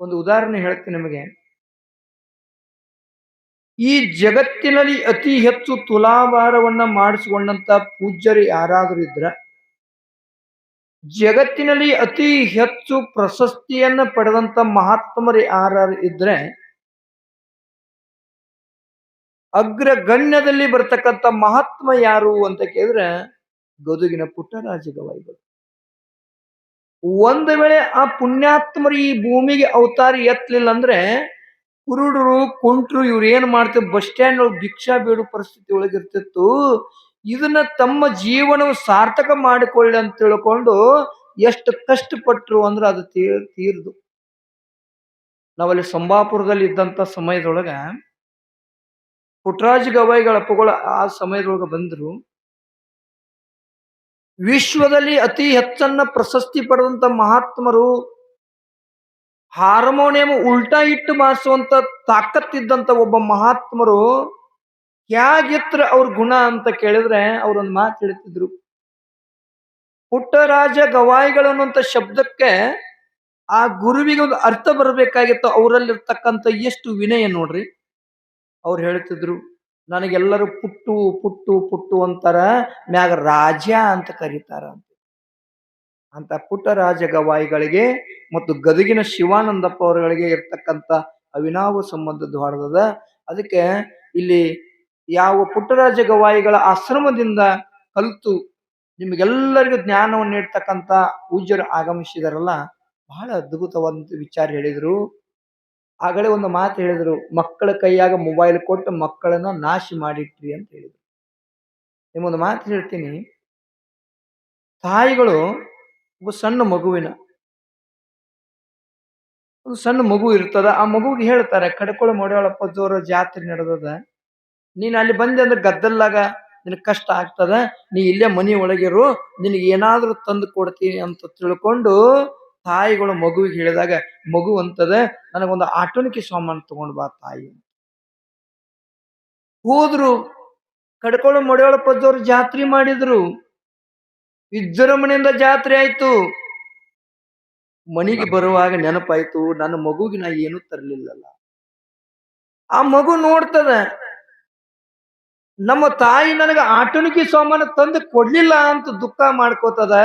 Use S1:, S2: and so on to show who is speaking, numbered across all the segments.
S1: ಒಂದು ಉದಾಹರಣೆ ಹೇಳ್ತೀನಿ ನಿಮಗೆ. ಈ ಜಗತ್ತಿನಲ್ಲಿ ಅತಿ ಹೆಚ್ಚು ತುಲಾಭಾರವನ್ನ ಮಾಡಿಸಿಕೊಂಡಂತ ಪೂಜ್ಯರು ಯಾರಾದರೂ ಇದ್ರ, ಜಗತ್ತಿನಲ್ಲಿ ಅತಿ ಹೆಚ್ಚು ಪ್ರಶಸ್ತಿಯನ್ನ ಪಡೆದಂತ ಮಹಾತ್ಮರು ಯಾರು ಇದ್ರೆ, ಅಗ್ರಗಣ್ಯದಲ್ಲಿ ಬರ್ತಕ್ಕಂಥ ಮಹಾತ್ಮ ಯಾರು ಅಂತ ಕೇಳಿದ್ರೆ, ಗದುಗಿನ ಪುಟ್ಟರಾಜ ಗವಾಯಿಗಳು. ಒಂದು ವೇಳೆ ಆ ಪುಣ್ಯಾತ್ಮರು ಈ ಭೂಮಿಗೆ ಅವತಾರ ಎತ್ತಲಿಲ್ಲ ಅಂದ್ರೆ ಕುರುಡರು, ಕುಂಟ್ರು ಇವ್ರು ಏನ್ ಮಾಡ್ತಾರೆ ಬಸ್ ಸ್ಟ್ಯಾಂಡ್ ಒಳಗೆ ಭಿಕ್ಷಾ ಬೇಡು ಪರಿಸ್ಥಿತಿ ಒಳಗಿರ್ತಿತ್ತು ಇದನ್ನ ತಮ್ಮ ಜೀವನವು ಸಾರ್ಥಕ ಮಾಡಿಕೊಳ್ಳಿ ಅಂತ ತಿಳ್ಕೊಂಡು ಎಷ್ಟು ಕಷ್ಟಪಟ್ಟರು ಅಂದ್ರೆ ಅದು ತೀರ್ ತೀರ್ದು. ನಾವಲ್ಲಿ ಸಂಬಾಪುರದಲ್ಲಿ ಇದ್ದಂತ ಸಮಯದೊಳಗ ಪುಟ್ರಾಜ್ ಗವಾಯಿಗಳ ಅಪ್ಪಗಳು ಆ ಸಮಯದೊಳಗ ಬಂದ್ರು. ವಿಶ್ವದಲ್ಲಿ ಅತಿ ಹೆಚ್ಚನ್ನ ಪ್ರಶಸ್ತಿ ಪಡೆದಂತ ಮಹಾತ್ಮರು ಹಾರ್ಮೋನಿಯಂ ಉಲ್ಟಾ ಇಟ್ಟು ಮಾಡಿಸುವಂತ ತಾಕತ್ತಿದ್ದಂತ ಒಬ್ಬ ಮಹಾತ್ಮರು ಹೇಗಿತ್ರ ಅವ್ರ ಗುಣ ಅಂತ ಕೇಳಿದ್ರೆ ಅವ್ರೊಂದು ಮಾತು ಹೇಳ್ತಿದ್ರು. ಪುಟ್ಟರಾಜ ಗವಾಯಿಗಳು ಅನ್ನುವಂತ ಶಬ್ದಕ್ಕೆ ಆ ಗುರುವಿಗೆ ಒಂದು ಅರ್ಥ ಬರಬೇಕಾಗಿತ್ತು ಅವರಲ್ಲಿರ್ತಕ್ಕಂಥ ಎಷ್ಟು ವಿನಯ ನೋಡ್ರಿ. ಅವ್ರು ಹೇಳ್ತಿದ್ರು. ನನಗೆಲ್ಲರೂ ಪುಟ್ಟು ಪುಟ್ಟು ಪುಟ್ಟು ಅಂತಾರ, ಮ್ಯಾಗ ರಾಜ ಅಂತ ಕರೀತಾರ ಅಂತ. ಪುಟ್ಟರಾಜ ಗವಾಯಿಗಳಿಗೆ ಮತ್ತು ಗದಗಿನ ಶಿವಾನಂದಪ್ಪ ಅವರುಗಳಿಗೆ ಇರ್ತಕ್ಕಂಥ ಅವಿನಾವ ಸಂಬಂಧ ದ್ವಾರದ ಅದಕ್ಕೆ ಇಲ್ಲಿ ಯಾವ ಪುಟ್ಟರಾಜ ಗವಾಯಿಗಳ ಆಶ್ರಮದಿಂದ ಕಲಿತು ನಿಮಗೆಲ್ಲರಿಗೂ ಜ್ಞಾನವನ್ನು ನೀಡ್ತಕ್ಕಂಥ ಪೂಜ್ಯರು ಆಗಮಿಸಿದಾರಲ್ಲ, ಬಹಳ ಅದ್ಭುತವಾದಂಥ ವಿಚಾರ ಹೇಳಿದ್ರು. ಆಗಲೇ ಒಂದು ಮಾತು ಹೇಳಿದರು, ಮಕ್ಕಳ ಕೈಯಾಗ ಮೊಬೈಲ್ ಕೊಟ್ಟು ಮಕ್ಕಳನ್ನ ನಾಶ ಮಾಡಿಟ್ರಿ ಅಂತ ಹೇಳಿದ್ರು. ನಿಮ್ಮೊಂದು ಮಾತು ಹೇಳ್ತೀನಿ. ತಾಯಿಗಳು ಒಬ್ಬ ಸಣ್ಣ ಮಗುವಿನ, ಒಂದು ಸಣ್ಣ ಮಗು ಇರ್ತದ, ಆ ಮಗುಗೆ ಹೇಳ್ತಾರೆ, ಕಡ್ಕೊಳ ಮೊಡೆಯೊಳಪ್ಪ, ಜೋರ ಜಾತ್ರೆ ನಡೆದದ. ನೀನು ಅಲ್ಲಿ ಬಂದೆ ಅಂದ್ರೆ ಗದ್ದಲ್ಲಾಗ ನಿನಗೆ ಕಷ್ಟ ಆಗ್ತದ. ನೀ ಇಲ್ಲೇ ಮನಿ ಒಳಗಿರು, ನಿನಗೆ ಏನಾದರೂ ತಂದು ಕೊಡ್ತೀನಿ ಅಂತ ತಿಳ್ಕೊಂಡು ತಾಯಿಗಳು ಮಗುವಿಗೆ ಹೇಳಿದಾಗ, ಮಗು ಅಂತದ, ನನಗೊಂದು ಆಟೋನಿಕಿ ಸಾಮಾನು ತಗೊಂಡು ಬಾ ತಾಯಿ. ಹೋದ್ರು. ಕಡ್ಕೊಳ ಮೊಡೆಯೊಳ ಪದ್ದವ್ರು ಜಾತ್ರೆ ಮಾಡಿದ್ರು. ವಿಜೃಂಭಣೆಯಿಂದ ಜಾತ್ರೆ ಆಯ್ತು. ಮನೆಗೆ ಬರುವಾಗ ನೆನಪಾಯ್ತು, ನನ್ನ ಮಗುಗೆ ನಾ ಏನು ತರಲಿಲ್ಲಲ್ಲ. ಆ ಮಗು ನೋಡ್ತದ, ನಮ್ಮ ತಾಯಿ ನನಗೆ ಆಟೋಣಿಕೆ ಸಾಮಾನು ತಂದು ಕೊಡ್ಲಿಲ್ಲ ಅಂತ ದುಃಖ ಮಾಡ್ಕೋತದ.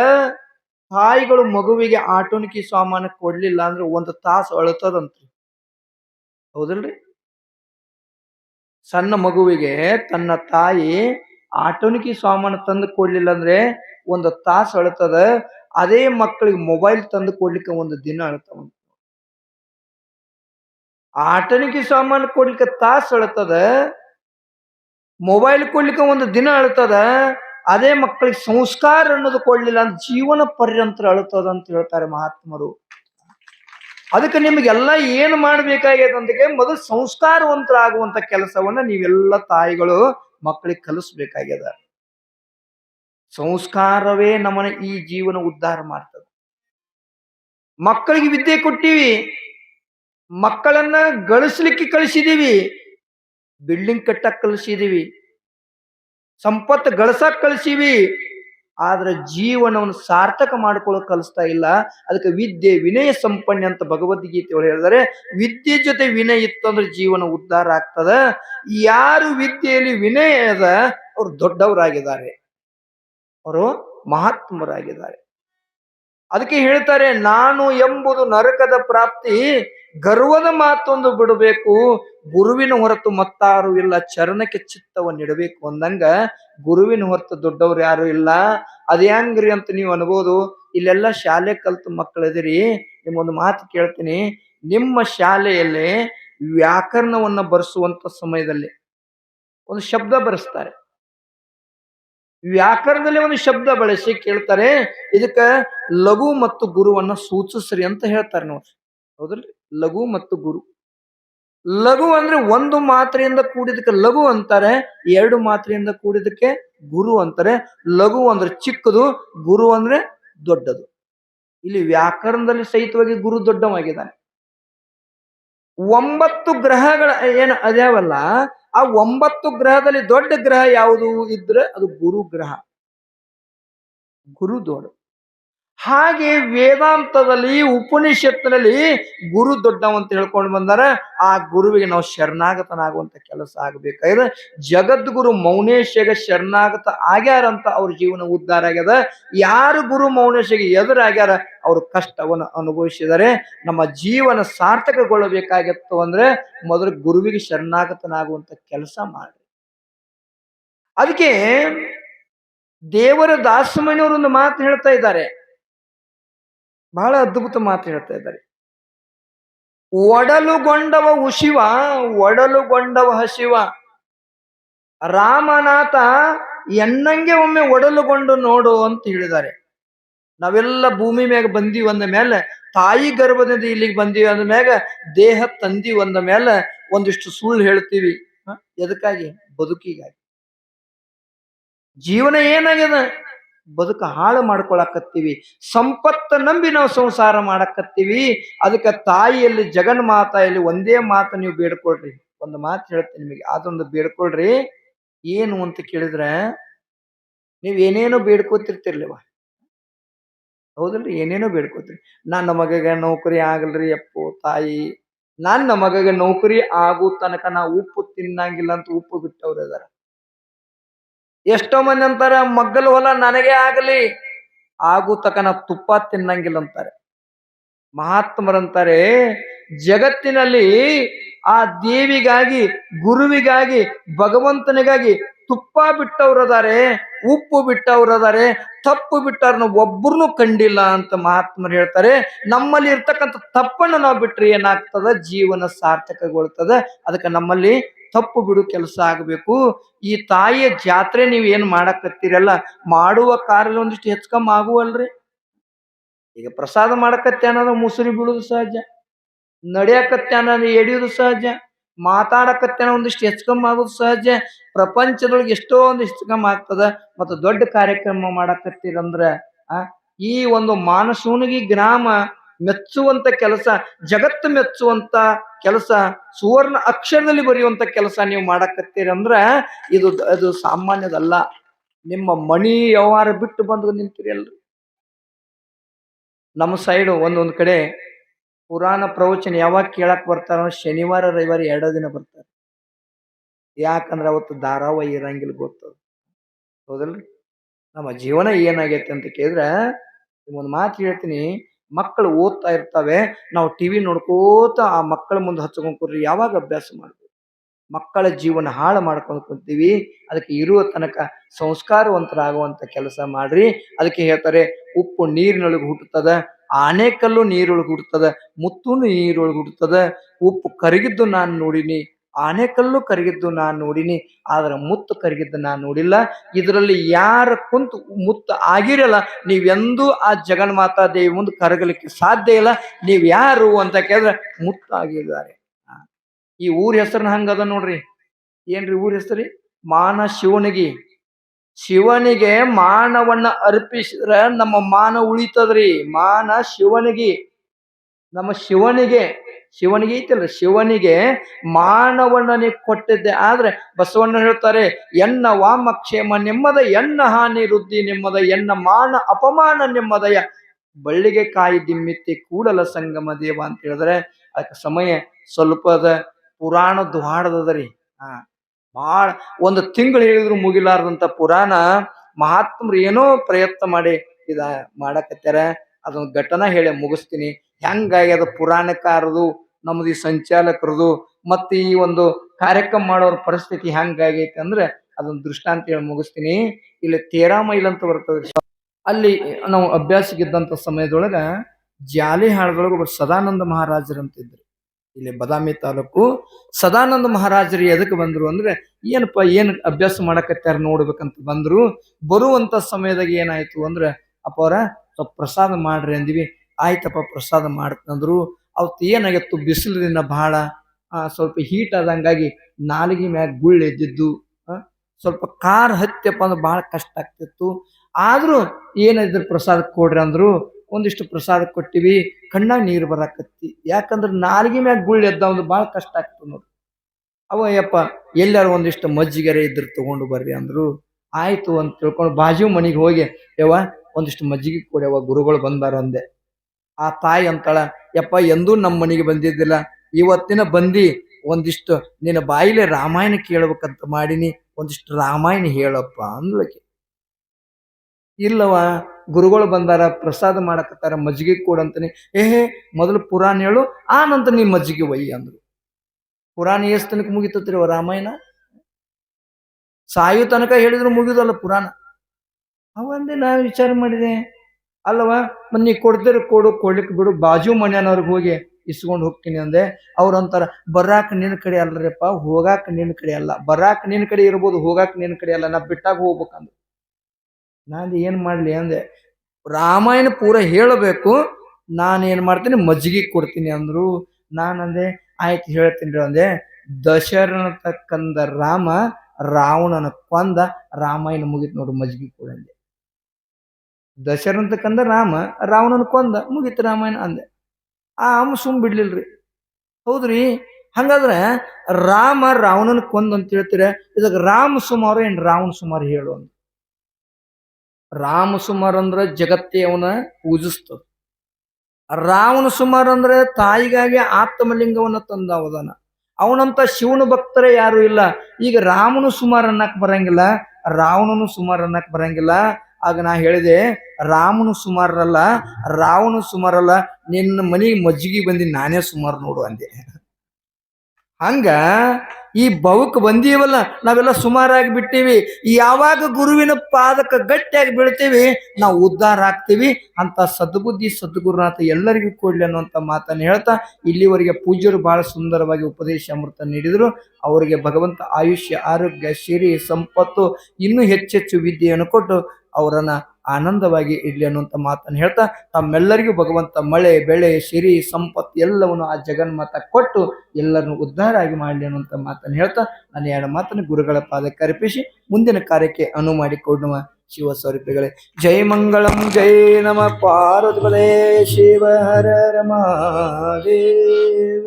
S1: ತಾಯಿಗಳು ಮಗುವಿಗೆ ಆಟೋನಿಕಿ ಸಾಮಾನು ಕೊಡ್ಲಿಲ್ಲ ಅಂದ್ರೆ ಒಂದು ತಾಸು ಅಳತದಂತ್ರಿ. ಹೌದಲ್ರಿ? ಸಣ್ಣ ಮಗುವಿಗೆ ತನ್ನ ತಾಯಿ ಆಟೋನಿಕಿ ಸಾಮಾನು ತಂದು ಕೊಡ್ಲಿಲ್ಲ ಅಂದ್ರೆ ಒಂದು ತಾಸು ಅಳತದ, ಅದೇ ಮಕ್ಕಳಿಗೆ ಮೊಬೈಲ್ ತಂದು ಕೊಡ್ಲಿಕ್ಕೆ ಒಂದು ದಿನ ಅಳ್ತಾವ ಆಟೋಣಿಕೆ ಸಾಮಾನು ಕೊಡ್ಲಿಕ್ಕೆ ತಾಸು ಅಳತದ, ಮೊಬೈಲ್ ಕೊಡ್ಲಿಕ್ಕೆ ಒಂದು ದಿನ ಅಳ್ತದ ಅದೇ ಮಕ್ಕಳಿಗೆ ಸಂಸ್ಕಾರ ಅನ್ನೋದು ಕೊಡ್ಲಿಲ್ಲ ಅಂತ ಜೀವನ ಪರ್ಯಂತರ ಅಳುತ್ತದ ಅಂತ ಹೇಳ್ತಾರೆ ಮಹಾತ್ಮರು. ಅದಕ್ಕೆ ನಿಮಗೆಲ್ಲ ಏನು ಮಾಡ್ಬೇಕಾಗ್ಯದ ಅಂದಿಗೆ ಮೊದಲು ಸಂಸ್ಕಾರವಂತರಾಗುವಂತ ಕೆಲಸವನ್ನ ನೀವೆಲ್ಲ ತಾಯಿಗಳು ಮಕ್ಕಳಿಗೆ ಕಲಿಸ್ಬೇಕಾಗ್ಯದ. ಸಂಸ್ಕಾರವೇ ನಮ್ಮನ್ನ ಈ ಜೀವನ ಉದ್ಧಾರ ಮಾಡ್ತದೆ. ಮಕ್ಕಳಿಗೆ ವಿದ್ಯೆ ಕೊಟ್ಟಿವಿ, ಮಕ್ಕಳನ್ನ ಗಳಿಸ್ಲಿಕ್ಕೆ ಕಳಿಸಿದೀವಿ, ಬಿಲ್ಡಿಂಗ್ ಕಟ್ಟಕ್ ಕಳಿಸಿದೀವಿ ಸಂಪತ್ತು ಗಳಿಸಕ್ ಕಳಿಸಿವಿ. ಆದ್ರೆ ಜೀವನವನ್ನು ಸಾರ್ಥಕ ಮಾಡ್ಕೊಳ್ಳೋಕೆ ಕಲಿಸ್ತಾ ಇಲ್ಲ. ಅದಕ್ಕೆ ವಿದ್ಯೆ ವಿನಯ ಸಂಪನ್ನ ಅಂತ ಭಗವದ್ಗೀತೆ ಒಳಗೆ ಹೇಳಿದರೆ. ವಿದ್ಯೆ ಜೊತೆ ವಿನಯ ಇತ್ತಂದ್ರೆ ಜೀವನ ಉದ್ಧಾರ ಆಗ್ತದ. ಯಾರು ವಿದ್ಯೆಯಲ್ಲಿ ವಿನಯ ಅದ, ಅವ್ರು ದೊಡ್ಡವರಾಗಿದ್ದಾರೆ. ಅವರು ಮಹಾತ್ಮರಾಗಿದ್ದಾರೆ. ಅದಕ್ಕೆ ಹೇಳ್ತಾರೆ, ನಾನು ಎಂಬುದು ನರಕದ ಪ್ರಾಪ್ತಿ, ಗರ್ವದ ಮಾತೊಂದು ಬಿಡಬೇಕು, ಗುರುವಿನ ಹೊರತು ಮತ್ತಾರು ಇಲ್ಲ, ಚರಣಕ್ಕೆ ಚಿತ್ತವನ್ನು ಇಡಬೇಕು. ಅಂದಂಗ, ಗುರುವಿನ ಹೊರತು ದೊಡ್ಡವ್ರು ಯಾರು ಇಲ್ಲ. ಅದ್ ಹೆಂಗ್ರಿ ಅಂತ ನೀವು ಅನ್ಬೋದು. ಇಲ್ಲೆಲ್ಲ ಶಾಲೆ ಕಲ್ತು ಮಕ್ಕಳಿದಿರಿ. ನಿಮ್ಮೊಂದು ಮಾತು ಕೇಳ್ತೀನಿ. ನಿಮ್ಮ ಶಾಲೆಯಲ್ಲಿ ವ್ಯಾಕರಣವನ್ನು ಬರೆಸುವಂತ ಸಮಯದಲ್ಲಿ ಒಂದು ಶಬ್ದ ಬರೆಸ್ತಾರೆ. ವ್ಯಾಕರಣದಲ್ಲಿ ಒಂದು ಶಬ್ದ ಬಳಸಿ ಕೇಳ್ತಾರೆ. ಇದಕ್ಕ ಲಘು ಮತ್ತು ಗುರುವನ್ನ ಸೂಚಿಸ್ರಿ ಅಂತ ಹೇಳ್ತಾರೆ ನೋಡ್ರಿ. ಹೌದಲ್ರಿ ಲಘು ಮತ್ತು ಗುರು. ಲಘು ಅಂದ್ರೆ ಒಂದು ಮಾತ್ರೆಯಿಂದ ಕೂಡಿದಕ್ಕೆ ಲಘು ಅಂತಾರೆ, ಎರಡು ಮಾತ್ರೆಯಿಂದ ಕೂಡಿದಕ್ಕೆ ಗುರು ಅಂತಾರೆ. ಲಘು ಅಂದ್ರೆ ಚಿಕ್ಕದು, ಗುರು ಅಂದ್ರೆ ದೊಡ್ಡದು. ಇಲ್ಲಿ ವ್ಯಾಕರಣದಲ್ಲಿ ಸಹಿತವಾಗಿ ಗುರು ದೊಡ್ಡವಾಗಿದ್ದಾನೆ ಒಂಬತ್ತು ಗ್ರಹಗಳ, ಏನು, ಅದ್ಯಾವಲ್ಲ? ಆ ಒಂಬತ್ತು ಗ್ರಹದಲ್ಲಿ ದೊಡ್ಡ ಗ್ರಹ ಯಾವುದು ಇದ್ರೆ ಅದು ಗುರು ಗ್ರಹ ಗುರು ದೊಡ್ಡ ಹಾಗೆ ವೇದಾಂತದಲ್ಲಿ, ಉಪನಿಷತ್ತಿನಲ್ಲಿ ಗುರು ದೊಡ್ಡವ ಅಂತ ಹೇಳ್ಕೊಂಡು ಬಂದಾರ, ಆ ಗುರುವಿಗೆ ನಾವು ಶರಣಾಗತನಾಗುವಂತ ಕೆಲಸ ಆಗ್ಬೇಕಾದ್ರೆ ಜಗದ್ಗುರು ಮೌನೇಶಗ ಶರಣಾಗತ ಆಗ್ಯಾರಂತ ಅವ್ರ ಜೀವನ ಉದ್ಧಾರ ಆಗ್ಯದ. ಯಾರು ಗುರು ಮೌನೇಶಗೆ ಎದುರಾಗ್ಯಾರ ಅವ್ರ ಕಷ್ಟವನ್ನು ಅನುಭವಿಸಿದರೆ, ನಮ್ಮ ಜೀವನ ಸಾರ್ಥಕಗೊಳ್ಳಬೇಕಾಗಿತ್ತು ಅಂದ್ರೆ ಮೊದಲು ಗುರುವಿಗೆ ಶರಣಾಗತನಾಗುವಂತ ಕೆಲಸ ಮಾಡಿ ಅದಕ್ಕೆ ದೇವರ ದಾಸಮಣಿಯವರು ಒಂದು ಮಾತು ಹೇಳ್ತಾ ಇದ್ದಾರೆ. ಬಹಳ ಅದ್ಭುತ ಮಾತು ಹೇಳ್ತಾ ಇದ್ದಾರೆ. ಒಡಲುಗೊಂಡವ ಉಶಿವ ಒಡಲುಗೊಂಡವ ಹಸಿವ ರಾಮನಾಥ ಎನ್ನಂಗೆ ಒಮ್ಮೆ ಒಡಲುಗೊಂಡು ನೋಡು ಅಂತ ಹೇಳಿದ್ದಾರೆ. ನಾವೆಲ್ಲ ಭೂಮಿ ಮ್ಯಾಗ ಬಂದೀವಿ ಅಂದ ಮೇಲೆ ತಾಯಿ ಗರ್ಭದಿಂದ ಇಲ್ಲಿಗೆ ಬಂದೀವಿ ಅಂದ ಮ್ಯಾಗ, ದೇಹ ತಂದಿ ಅಂದ ಮೇಲೆ ಒಂದಿಷ್ಟು ಸುಳ್ಳು ಹೇಳ್ತೀವಿ? ಎದಕ್ಕಾಗಿ? ಬದುಕಿಗಾಗಿ. ಜೀವನ ಏನಾಗ್ಯದ? ಬದುಕ ಹಾಳು ಮಾಡ್ಕೊಳಕತ್ತೀವಿ. ಸಂಪತ್ತ ನಂಬಿ ನಾವು ಸಂಸಾರ ಮಾಡಕತ್ತೀವಿ. ಅದಕ್ಕೆ ತಾಯಿಯಲ್ಲಿ ಜಗನ್ ಮಾತಾಯಲ್ಲಿ ಒಂದೇ ಮಾತು ನೀವು ಬೇಡ್ಕೊಳ್ರಿ. ಒಂದು ಮಾತು ಹೇಳ್ತೀನಿ ನಿಮಗೆ. ಅದೊಂದು ಬೇಡ್ಕೊಳ್ರಿ. ಏನು ಅಂತ ಕೇಳಿದ್ರೆ, ನೀವು ಏನೇನೋ ಬೇಡ್ಕೋತಿರ್ತಿರ್ಲಿವ. ಹೌದಲ್ರಿ? ಏನೇನೋ ಬೇಡ್ಕೋತೀರಿ. ನನ್ನ ಮಗಗೆ ನೌಕರಿ ಆಗಲ್ರಿ ಅಪ್ಪು, ತಾಯಿ. ನನ್ನ ಮಗಗೆ ನೌಕರಿ ಆಗೋ ತನಕ ನಾ ಉಪ್ಪು ತಿನ್ನಂಗಿಲ್ಲ ಅಂತ ಉಪ್ಪು ಬಿಟ್ಟವ್ರು ಅದಾರ ಎಷ್ಟೋ ಮಂದಿ ಅಂತಾರ, ಮಗ್ಗಲು ಹೊಲ ನನಗೆ ಆಗಲಿ. ಆಗು ತಕನ ತುಪ್ಪ ತಿನ್ನಂಗಿಲ್ಲ ಅಂತಾರೆ ಮಹಾತ್ಮರಂತಾರೆ ಜಗತ್ತಿನಲ್ಲಿ ಆ ದೇವಿಗಾಗಿ, ಗುರುವಿಗಾಗಿ, ಭಗವಂತನಿಗಾಗಿ ತುಪ್ಪ ಬಿಟ್ಟವ್ರದಾರೆ, ಉಪ್ಪು ಬಿಟ್ಟವ್ರದಾರೆ, ತಪ್ಪು ಬಿಟ್ಟವ್ರನ್ನ ಒಬ್ಬರನ್ನು ಕಂಡಿಲ್ಲ ಅಂತ ಮಹಾತ್ಮರು ಹೇಳ್ತಾರೆ. ನಮ್ಮಲ್ಲಿ ಇರ್ತಕ್ಕಂಥ ತಪ್ಪನ್ನು ನಾವು ಬಿಟ್ರೆ ಏನಾಗ್ತದ? ಜೀವನ ಸಾರ್ಥಕಗೊಳ್ತದ. ಅದಕ್ಕೆ ನಮ್ಮಲ್ಲಿ ತಪ್ಪು ಬಿಡು ಕೆಲಸ ಆಗಬೇಕು. ಈ ತಾಯಿಯ ಜಾತ್ರೆ ನೀವು ಏನ್ ಮಾಡಕತ್ತೀರಲ್ಲ? ಮಾಡುವ ಕಾರ್ಯ ಒಂದಿಷ್ಟು ಹೆಚ್ಕಮ್ ಆಗುವಲ್ರಿ? ಈಗ ಪ್ರಸಾದ ಮಾಡಕತ್ಯಾನ ಮುಸುರಿ ಬೀಳುದು ಸಹಜ. ನಡೆಯಕತ್ಯಾನ ಎಡಿಯೋದು ಸಹಜ. ಮಾತಾಡಕತ್ಯಾನ ಒಂದಿಷ್ಟು ಹೆಚ್ಕಮ್ ಆಗೋದು ಸಹಜ. ಪ್ರಪಂಚದೊಳಗೆ ಎಷ್ಟೋ ಒಂದಿಷ್ಟು ಹೆಚ್ಚು ಆಗ್ತದ. ಮತ್ತು ದೊಡ್ಡ ಕಾರ್ಯಕ್ರಮ ಮಾಡಕತ್ತೀರಂದ್ರ, ಆ, ಈ ಒಂದು ಮಾನಸೂನಿಗಿ ಗ್ರಾಮ ಮೆಚ್ಚುವಂತ ಕೆಲಸ, ಜಗತ್ತು ಮೆಚ್ಚುವಂತ ಕೆಲಸ, ಸುವರ್ಣ ಅಕ್ಷರದಲ್ಲಿ ಬರೆಯುವಂತ ಕೆಲಸ ನೀವು ಮಾಡಕತ್ತೀರಿ ಅಂದ್ರೆ ಇದು ಅದು ಸಾಮಾನ್ಯದಲ್ಲ. ನಿಮ್ಮ ಮಣಿ ವ್ಯವಹಾರ ಬಿಟ್ಟು ಬಂದು ನಿಂತೀರಿ ಅಲ್ರಿ ನಮ್ಮ ಸೈಡು ಒಂದೊಂದು ಕಡೆ ಪುರಾಣ ಪ್ರವಚನ ಯಾವಾಗ ಕೇಳಕ್ ಬರ್ತಾರ ಶನಿವಾರ, ರವಿವಾರ ಎರಡೋ ದಿನ ಬರ್ತಾರೆ. ಯಾಕಂದ್ರೆ ಅವತ್ತು ಧಾರಾವಾಹಿ ಇರಂಗಿಲ್ಲ ಗೊತ್ತದ ಹೌದಲ್ರಿ? ನಮ್ಮ ಜೀವನ ಏನಾಗೈತೆ ಅಂತ ಕೇಳಿದ್ರೆ ಒಂದು ಮಾತು ಹೇಳ್ತೀನಿ. ಮಕ್ಕಳು ಓದ್ತಾ ಇರ್ತವೆ, ನಾವು ಟಿವಿ ನೋಡ್ಕೋತ ಆ ಮಕ್ಕಳ ಮುಂದೆ ಹಚ್ಕೊಂಡು ಕೂರ್ರಿ ಯಾವಾಗ ಅಭ್ಯಾಸ ಮಾಡ್ಬೇಕು ಮಕ್ಕಳ ಜೀವನ ಹಾಳು ಮಾಡ್ಕೊಂಡು ಕುಂತೀವಿ, ಅದಕ್ಕೆ ಇರುವ ತನಕ ಸಂಸ್ಕಾರವಂತರಾಗುವಂಥ ಕೆಲಸ ಮಾಡ್ರಿ. ಅದಕ್ಕೆ ಹೇಳ್ತಾರೆ, ಉಪ್ಪು ನೀರಿನೊಳಗೆ ಹುಟ್ಟುತ್ತದ ಆನೆಕಲ್ಲು ನೀರೊಳಗೆ ಹುಟ್ಟುತ್ತದೆ ಮುತ್ತು ನೀರೊಳಗೆ ಹುಟ್ಟುತ್ತದೆ, ಉಪ್ಪು ಕರಗಿದ್ದು ನಾನು ನೋಡಿನಿ ಆನೆಕಲ್ಲು ಕರಗಿದ್ದು ನಾನು ನೋಡಿನಿ, ಆದ್ರೆ ಮುತ್ತು ಕರಗಿದ್ದು ನಾನು ನೋಡಿಲ್ಲ. ಇದರಲ್ಲಿ ಯಾರ ಕುಂತು ಮುತ್ತು ಆಗಿರಲ್ಲ, ನೀವೆಂದೂ ಆ ಜಗನ್ಮಾತಾ ದೇವಿ ಮುಂದೆ ಕರಗಲಿಕ್ಕೆ ಸಾಧ್ಯ ಇಲ್ಲ. ನೀವು ಯಾರು ಅಂತ ಕೇಳಿದ್ರೆ ಮುತ್ತು ಆಗಿದ್ದಾರೆ. ಈ ಊರ ಹೆಸರನ್ನ ಹಂಗದ ನೋಡ್ರಿ. ಏನ್ರಿ ಊರ ಹೆಸರಿ? ಮಾನ ಶಿವನಿಗೆ. ಶಿವನಿಗೆ ಮಾನವನ್ನ ಅರ್ಪಿಸಿದ್ರ ನಮ್ಮ ಮಾನ ಉಳಿತದ್ರಿ. ಮಾನ ಶಿವನಿಗೆ. ನಮ್ಮ ಶಿವನಿಗೆ ಶಿವನಿಗೆ ಐತಲ್ಲ ಶಿವನಿಗೆ ಮಾನವನನೆ ಕೊಟ್ಟಿದ್ದೆ. ಆದ್ರೆ ಬಸವಣ್ಣ ಹೇಳ್ತಾರೆ, ಎನ್ನ ವಾಮಕ್ಷೇಮ ನೆಮ್ಮದ, ಎನ್ನ ಹಾನಿ ವೃದ್ಧಿ ನೆಮ್ಮದ, ಎನ್ನ ಮಾನ ಅಪಮಾನ ನೆಮ್ಮದಯ ಬಳ್ಳಿಗೆ ಕಾಯಿ ದಿಮ್ಮಿತ್ತಿ ಕೂಡಲ ಸಂಗಮ ದೇವ ಅಂತ ಹೇಳಿದ್ರೆ, ಅದಕ್ಕೆ ಸಮಯ ಸ್ವಲ್ಪದ ಅದ, ಪುರಾಣ ದ್ವಾಡದದ್ರಿ ಹಾ ಭಾಳ ಒಂದು ತಿಂಗಳು ಹೇಳಿದ್ರು ಮುಗಿಲಾರ್ದಂತ ಪುರಾಣ ಮಹಾತ್ಮರು ಏನೋ ಪ್ರಯತ್ನ ಮಾಡಿ ಇದ ಮಾಡಕತ್ಯಾರ. ಅದೊಂದು ಘಟನಾ ಹೇಳಿ ಮುಗಿಸ್ತೀನಿ. ಹೆಂಗಾಗ್ಯದ ಪುರಾಣಕಾರದು ನಮ್ದು ಈ ಸಂಚಾಲಕರದು ಮತ್ತೆ ಈ ಒಂದು ಕಾರ್ಯಕ್ರಮ ಮಾಡೋರ ಪರಿಸ್ಥಿತಿ ಹೆಂಗಾಗೈತೆ ಅಂದ್ರೆ ಅದೊಂದು ದೃಷ್ಟಾಂತ ಹೇಳಿ ಮುಗಿಸ್ತೀನಿ. ಇಲ್ಲಿ ತೇರಾ ಮೈಲ್ ಅಂತ ಬರ್ತದೆ. ಅಲ್ಲಿ ನಾವು ಅಭ್ಯಾಸಕ್ಕಿದ್ದಂಥ ಸಮಯದೊಳಗ ಜಾಲಿ ಹಾಳದೊಳಗೆ ಒಬ್ಬರು ಸದಾನಂದ ಮಹಾರಾಜರು ಅಂತ ಇದ್ರು. ಇಲ್ಲಿ ಬದಾಮಿ ತಾಲೂಕು ಸದಾನಂದ ಮಹಾರಾಜರು ಎದಕ್ಕೆ ಬಂದ್ರು ಅಂದ್ರೆ ಏನಪ್ಪ ಏನು ಅಭ್ಯಾಸ ಮಾಡಕತ್ತಾರ ನೋಡ್ಬೇಕಂತ ಬಂದ್ರು. ಬರುವಂತ ಸಮಯದಾಗ ಏನಾಯ್ತು ಅಂದ್ರೆ ಅಪ್ಪ ಅವರ ಸ್ವಲ್ಪ ಪ್ರಸಾದ ಮಾಡ್ರಿ ಅಂದಿವಿ. ಆಯ್ತಪ್ಪ ಪ್ರಸಾದ ಮಾಡ್ತಂದ್ರು. ಅವತ್ತು ಏನಾಗಿತ್ತು? ಬಿಸಿಲಿನ ಬಹಳ ಸ್ವಲ್ಪ ಹೀಟ್ ಆದಂಗಾಗಿ ನಾಲಿಗೆ ಮ್ಯಾಗ ಗುಳ್ಳು ಎದ್ದಿದ್ದು ಆ, ಸ್ವಲ್ಪ ಕಾರ್ ಹತ್ತಿಯಪ್ಪ ಅಂದ್ರೆ ಬಹಳ ಕಷ್ಟ ಆಗ್ತಿತ್ತು. ಆದರೂ ಏನಿದ್ರ ಪ್ರಸಾದ ಕೊಡ್ರಿ ಅಂದ್ರು ಒಂದಿಷ್ಟು ಪ್ರಸಾದ ಕೊಟ್ಟಿವಿ ಕಣ್ಣಾಗ ನೀರು ಬರಾಕತ್ತಿ. ಯಾಕಂದ್ರೆ ನಾಲಿಗೆ ಮ್ಯಾಗ ಗುಳ್ಳು ಎದ್ದ ಒಂದು ಬಹಳ ಕಷ್ಟ ಆಗ್ತದೆ ನೋಡಿ. ಅವ ಯಪ್ಪ ಎಲ್ಲಾರು ಒಂದಿಷ್ಟು ಮಜ್ಜಿಗೆರೆ ಇದ್ರ ತಗೊಂಡು ಬರ್ರಿ ಅಂದ್ರು. ಆಯ್ತು ಅಂತ ತಿಳ್ಕೊಂಡು ಬಾಜು ಮನೆಗೆ ಹೋಗಿ ಯವ್ವ ಒಂದಿಷ್ಟು ಮಜ್ಜಿಗೆ ಕೊಡ್ಯವ ಗುರುಗಳು ಬಂದಾರ ಅಂದೆ. ಆ ತಾಯಿ ಅಂತಾಳ ಯಪ್ಪ, ಎಂದೂ ನಮ್ಮ ಮನೆಗೆ ಬಂದಿದ್ದಿಲ್ಲ. ಇವತ್ತಿನ ಬಂದಿ, ಒಂದಿಷ್ಟು ನಿನ್ನ ಬಾಯಿಲೆ ರಾಮಾಯಣ ಕೇಳ್ಬೇಕಂತ ಮಾಡೀನಿ, ಒಂದಿಷ್ಟು ರಾಮಾಯಣ ಹೇಳಪ್ಪ ಅಂದ್ಲಕ್ಕೆ ಇಲ್ಲವ ಗುರುಗಳು ಬಂದಾರ, ಪ್ರಸಾದ ಮಾಡಕತ್ತಾರ, ಮಜ್ಜಿಗೆ ಕೊಡಂತಾನೆ ಏಹೇ, ಮೊದಲು ಪುರಾಣ ಹೇಳು ಆ ನಂತರ ನೀ ಮಜ್ಜಿಗೆ ಒಯ್ಯ ಅಂದ್ರು. ಪುರಾಣ ಎಷ್ಟು ತನಕ ರಾಮಾಯಣ? ಸಾಯು ತನಕ ಹೇಳಿದ್ರು ಮುಗಿದಲ್ಲ ಪುರಾಣ. ಅವಂದೇ ನಾನು ವಿಚಾರ ಮಾಡಿದೆ. ಅಲ್ಲವ ಮತ್ ನೀ ಕೊಡ್ದಿರ ಕೊಡು ಕೊಡ್ಲಿಕ್ಕೆ ಬಿಡು, ಬಾಜು ಮನೆಯವ್ರಿಗೆ ಹೋಗಿ ಇಸ್ಕೊಂಡು ಹೋಗ್ತೀನಿ ಅಂದೆ. ಅವ್ರು ಅಂತಾರ, ಬರಾಕ ನಿನ್ನ ಕಡೆ ಅಲ್ರಿಪ್ಪ, ಹೋಗಾಕ ನಿನ್ನ ಕಡೆ ಅಲ್ಲ. ಬರಾಕ್ ನಿನ್ನ ಕಡೆ ಇರ್ಬೋದು, ಹೋಗಾಕ ನಿನ್ನ ಕಡೆ ಅಲ್ಲ. ನಾ ಬಿಟ್ಟಾಗ ಹೋಗ್ಬೇಕಂದ್ರು ನಾನು ಏನು ಮಾಡ್ಲಿ ಅಂದೆ, ರಾಮಾಯಣ ಪೂರ ಹೇಳಬೇಕು. ನಾನು ಏನ್ ಮಾಡ್ತೀನಿ, ಮಜ್ಜಿಗೆ ಕೊಡ್ತೀನಿ ಅಂದ್ರು. ನಾನಂದೆ ಆಯ್ತು ಹೇಳ್ತೀನಿ ಅಂದೆ. ದಶರಣ ತಕ್ಕಂದ ರಾಮ, ರಾವಣನ ಕೊಂದ ರಾಮಾಯಣ ಮುಗಿತು ನೋಡು, ಮಜ್ಜಿಗೆ ಕೂಡ ಅಂದೆ. ದಶರಥ ಕಂದ ರಾಮ ರಾವಣನ ಕೊಂದ, ಮುಗಿತು ರಾಮಾಯಣ ಅಂದೆ. ಆ ಅಮ್ಮ ಸುಮ್ ಬಿಡ್ಲಿಲ್ರಿ. ಹೌದ್ರಿ? ಹಂಗಾದ್ರೆ ರಾಮ ರಾವಣನ ಕೊಂದ ಅಂತ ಹೇಳ್ತೀರ? ಇದಕ್ಕೆ ರಾಮ ಸುಮಾರು ಏನ್ ರಾವಣ ಸುಮಾರು ಹೇಳು ಅಂತ ರಾಮ ಸುಮಾರು ಅಂದ್ರೆ ಜಗತ್ತೇ ಅವನ ಪೂಜಿಸ್ತದ. ರಾವಣ ಸುಮಾರು ಅಂದ್ರೆ ತಾಯಿಗಾಗಿ ಆತ್ಮಲಿಂಗವನ್ನ ತಂದ ಅವದಾನ. ಅವನಂತ ಶಿವನ ಭಕ್ತರೇ ಯಾರು ಇಲ್ಲ. ಈಗ ರಾಮನು ಸುಮಾರು ಅನ್ನಕ್ ಬರಂಗಿಲ್ಲ, ರಾವಣನು ಸುಮಾರು ಅನ್ನಕ್ ಬರಂಗಿಲ್ಲ ಆಗ ನಾ ಹೇಳಿದೆ, ರಾಮನು ಸುಮಾರಲ್ಲ ರಾವನು ಸುಮಾರಲ್ಲ, ನಿನ್ನ ಮನೆಗೆ ಮಜ್ಜಿಗೆ ಬಂದಿ ನಾನೇ ಸುಮಾರು ನೋಡು ಅಂದೆ. ಹಂಗ ಈ ಭವಕ್ ಬಂದೀವಲ್ಲ, ನಾವೆಲ್ಲ ಸುಮಾರಾಗಿ ಬಿಟ್ಟಿವಿ. ಯಾವಾಗ ಗುರುವಿನ ಪಾದಕ ಗಟ್ಟಿಯಾಗಿ ಬೀಳ್ತೀವಿ, ನಾವು ಉದ್ಧಾರ ಆಗ್ತೀವಿ. ಅಂತ ಸದ್ಬುದ್ಧಿ ಸದ್ಗುರುನಾಥ ಎಲ್ಲರಿಗೂ ಕೊಡ್ಲಿ ಅನ್ನುವಂಥ ಮಾತನ್ನು ಹೇಳ್ತಾ, ಇಲ್ಲಿವರೆಗೆ ಪೂಜ್ಯರು ಬಹಳ ಸುಂದರವಾಗಿ ಉಪದೇಶ ಅಮೃತ ನೀಡಿದರು. ಅವರಿಗೆ ಭಗವಂತ ಆಯುಷ್ಯ, ಆರೋಗ್ಯ, ಸಿರಿ, ಸಂಪತ್ತು, ಇನ್ನೂ ಹೆಚ್ಚೆಚ್ಚು ವಿದ್ಯೆಯನ್ನು ಕೊಟ್ಟು ಅವರನ್ನ ಆನಂದವಾಗಿ ಇಡ್ಲಿ ಅನ್ನುವಂತ ಮಾತನ್ನು ಹೇಳ್ತಾ, ತಮ್ಮೆಲ್ಲರಿಗೂ ಭಗವಂತ ಮಳೆ, ಬೆಳೆ, ಸಿರಿ, ಸಂಪತ್ತು ಎಲ್ಲವನ್ನು ಆ ಜಗನ್ಮಾತ ಕೊಟ್ಟು ಎಲ್ಲರನ್ನು ಉದ್ಧಾರ ಆಗಿ ಮಾಡಲಿ ಅನ್ನುವಂತ ಮಾತನ್ನು ಹೇಳ್ತಾ, ನಾನು ಎರಡು ಮಾತನ್ನು ಗುರುಗಳ ಪಾದ ಅರ್ಪಿಸಿ ಮುಂದಿನ ಕಾರ್ಯಕ್ಕೆ ಅನು ಮಾಡಿಕೊಡುವ ಶಿವ ಸ್ವರೂಪಿಗಳೇ. ಜೈ ಮಂಗಳಂ, ಜೈ ನಮ ಪಾರ್ವತಿಪದೇ ಶಿವ ಹರ ರಮಾದೇವ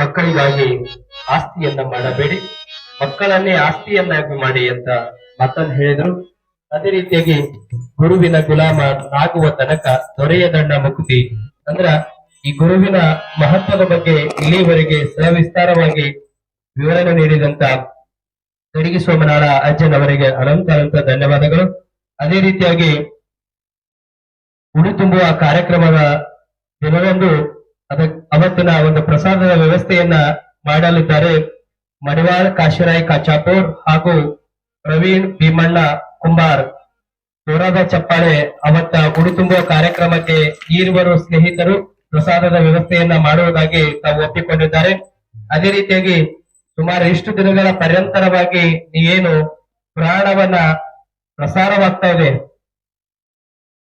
S2: ಮಕ್ಕಳಿಗಾಗಿ ಆಸ್ತಿಯನ್ನ ಮಾಡಬೇಡಿ. ಮಕ್ಕಳನ್ನೇ ಆಸ್ತಿಯನ್ನಾಗಿ ಮಾಡಿ ಅಂತ ಮಾತನ್ನು ಹೇಳಿದ್ರು. ಅದೇ ರೀತಿಯಾಗಿ ಗುರುವಿನ ಗುಲಾಮ ಆಗುವ ತನಕ ದೊರೆಯದಣ್ಣ ಮುಕ್ತಿ. ಅಂದ್ರ ಈ ಗುರುವಿನ ಮಹತ್ವದ ಬಗ್ಗೆ ಇಲ್ಲಿವರೆಗೆ ಸವಿಸ್ತಾರವಾಗಿ ವಿವರಣೆ ನೀಡಿದಂತ ಗಡಿಗೆ ಸೋಮನಾಳ ಅಜ್ಜನವರಿಗೆ ಅನಂತ ಅನಂತ ಧನ್ಯವಾದಗಳು. ಅದೇ ರೀತಿಯಾಗಿ ಉಡಿ ತುಂಬುವ ಕಾರ್ಯಕ್ರಮದ ದಿನದಂದು ಅದ ಅವತ್ತಿನ ಒಂದು ಪ್ರಸಾದದ ವ್ಯವಸ್ಥೆಯನ್ನ ಮಾಡಲಿದ್ದಾರೆ. ಮಡಿವಾಳ, ಕಾಶಿರಾಯ್, ಕಾಚಾಪುರ್ ಹಾಗೂ ಪ್ರವೀಣ್, ಭೀಮಣ್ಣ, ಕುಂಬಾರ್. ಜೋರಾದ ಚಪ್ಪಾಳೆ ಅವತ್ತ ಗುಡಿ ತುಂಬುವ ಕಾರ್ಯಕ್ರಮಕ್ಕೆ ಈರುವರು ಸ್ನೇಹಿತರು ಪ್ರಸಾದದ ವ್ಯವಸ್ಥೆಯನ್ನ ಮಾಡುವುದಾಗಿ ತಾವು ಒಪ್ಪಿಕೊಂಡಿದ್ದಾರೆ. ಅದೇ ರೀತಿಯಾಗಿ ಸುಮಾರು ಇಷ್ಟು ದಿನಗಳ ಪರ್ಯಂತರವಾಗಿ ಏನು ಪುರಾಣವನ್ನ ಪ್ರಸಾರವಾಗ್ತಾ ಇದೆ.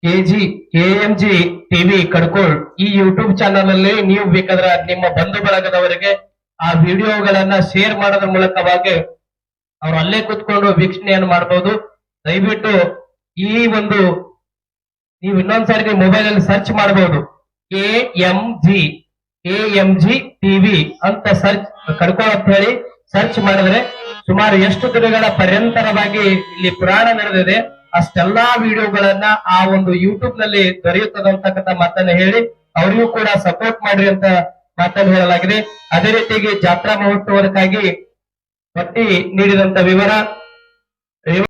S2: ಕೆಜಿ, ಕೆಎಂಜಿ ಟಿವಿ ಕಡ್ಕೋಳ್ ಈ ಯೂಟ್ಯೂಬ್ ಚಾನಲ್ ಅಲ್ಲಿ ನೀವು ಬೇಕಾದ್ರೆ ನಿಮ್ಮ ಬಂಧು ಬಳಗದವರಿಗೆ ಆ ವಿಡಿಯೋಗಳನ್ನ ಶೇರ್ ಮಾಡೋದ್ರ ಮೂಲಕವಾಗಿ ಅವ್ರು ಅಲ್ಲೇ ಕುತ್ಕೊಂಡು ವೀಕ್ಷಣೆಯನ್ನು ಮಾಡಬಹುದು ದಯವಿಟ್ಟು ಈ ಒಂದು ನೀವು ಇನ್ನೊಂದ್ಸಾರಿ ನೀವು ಮೊಬೈಲ್ ಅಲ್ಲಿ ಸರ್ಚ್ ಮಾಡಬಹುದು A M G K M G TV ಅಂತ ಸರ್ಚ್ ಕಡ್ಕೋಳ್ ಅಂತ ಹೇಳಿ ಸರ್ಚ್ ಮಾಡಿದ್ರೆ ಸುಮಾರು ಎಷ್ಟು ದಿನಗಳ ಪರ್ಯಂತರವಾಗಿ ಇಲ್ಲಿ ಪುರಾಣ ನಡೆದಿದೆ. ಅಷ್ಟೆಲ್ಲಾ ವಿಡಿಯೋಗಳನ್ನ ಆ ಒಂದು ಯೂಟ್ಯೂಬ್ನಲ್ಲಿ ದೊರೆಯುತ್ತದೆ ಅಂತಕ್ಕಂಥ ಮಾತನ್ನ ಹೇಳಿ, ಅವರಿಗೂ ಕೂಡ ಸಪೋರ್ಟ್ ಮಾಡ್ರಿ ಅಂತ ಮಾತನ್ನು ಹೇಳಲಾಗಿದೆ. ಅದೇ ರೀತಿಯಾಗಿ ಜಾತ್ರಾ ಮಹೋತ್ಸವಕ್ಕಾಗಿ ಪಟ್ಟಿ ನೀಡಿದಂತ ವಿವರ